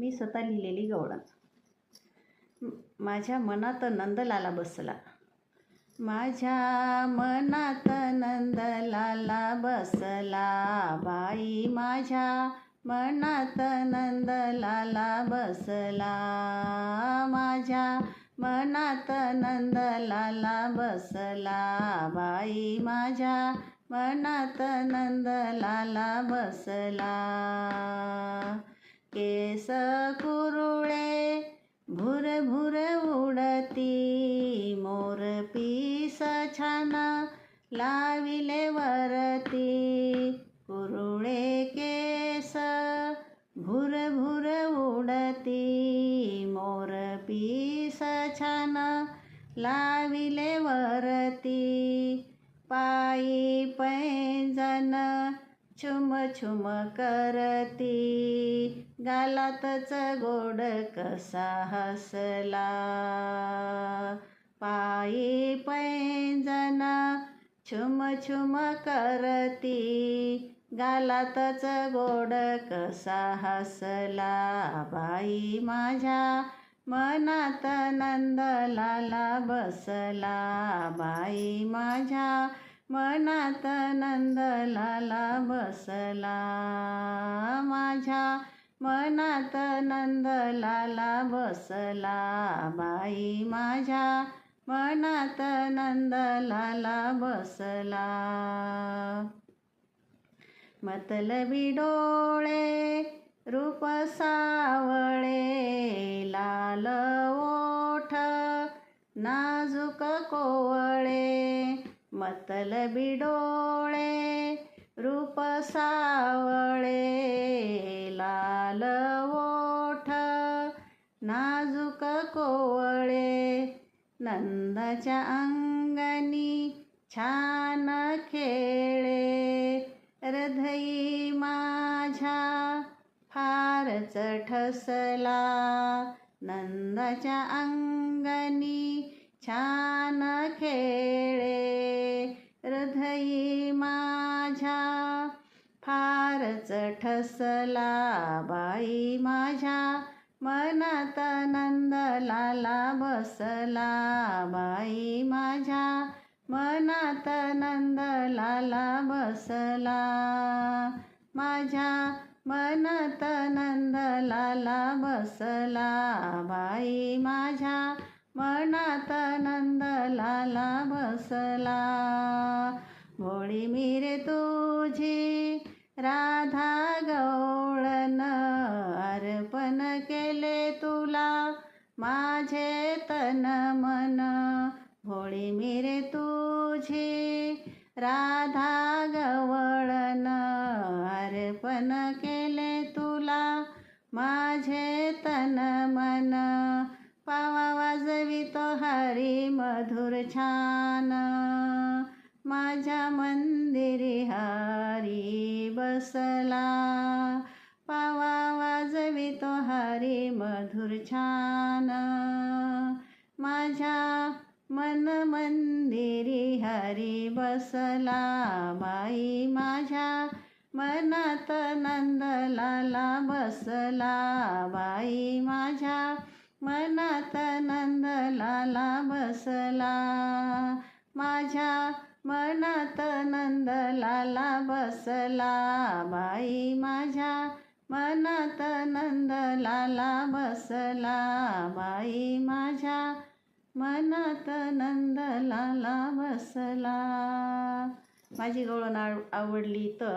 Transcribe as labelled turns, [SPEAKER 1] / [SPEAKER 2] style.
[SPEAKER 1] मी स्वतः लिहिलेली गवळण. माझ्या मनात नंदलाला बसला. माझ्या मनात नंदलाला बसला. बाई माझ्या मनात नंदलाला बसला. माझ्या मनात नंदलाला बसला. बाई माझ्या मनात नंदलाला बसला. केस कुरुळे भुर भुर उडती. मोर पीस छान लाविले वरती. कुरुळे केस भुर भुर उडती. मोर पीस छान लाविले वरती. पायी पैंजन छुम छुम करती. गालातच गोड कसा हसला. पायी पैंजना छुम छुम करती. गालातच गोड कसा हसला. बाई माझ्या मनात नंदलाला बसला. बाई माझ्या मनात नंदलाला बसला. माझ्या मनात नंदलाला बसला. बाई माझ्या मनात नंदलाला बसला. मतलबी डोळे रूप सावळे लाल ओठ नाजूक मतलबी डोळे रूप सावळे लाल ओठ नाजूक कोवळे नंदाच्या अंगणी छान खेळे हृदयी माझ्या फारच ठसला नंदाच्या अंगणी छान खेळे हृदयी माझ्या. फारच ठसला बाई माझ्या. मनात नंदलाला बसला बाई माझ्या. मनात नंदलाला बसला माझ्या. मनात नंदलाला बसला बाई माझ्या. मनात नंदलाला बसला. भोळी मिरे तुझी राधा गवळण अर्पण केले तुला. माझे तन मन भोळी मिरे तुझी राधा गवळन अर्पण केले तुला. माझे तन मन मधुर छान माझ्या मंदिरे हारी बसला. पावा वाजवितो हरी मधुर छान माझ्या मन मंदिरी हरी बसला. बाई माझ्या मनात नंदलाला बसला. बाई माझ्या मनात नंदलाला बसला. माझ्या मनात नंदलाला बसला. बाई माझ्या मनात नंदलाला बसला. बाई माझ्या मनात नंदलाला बसला. माझी गवळण आव आवडली तर.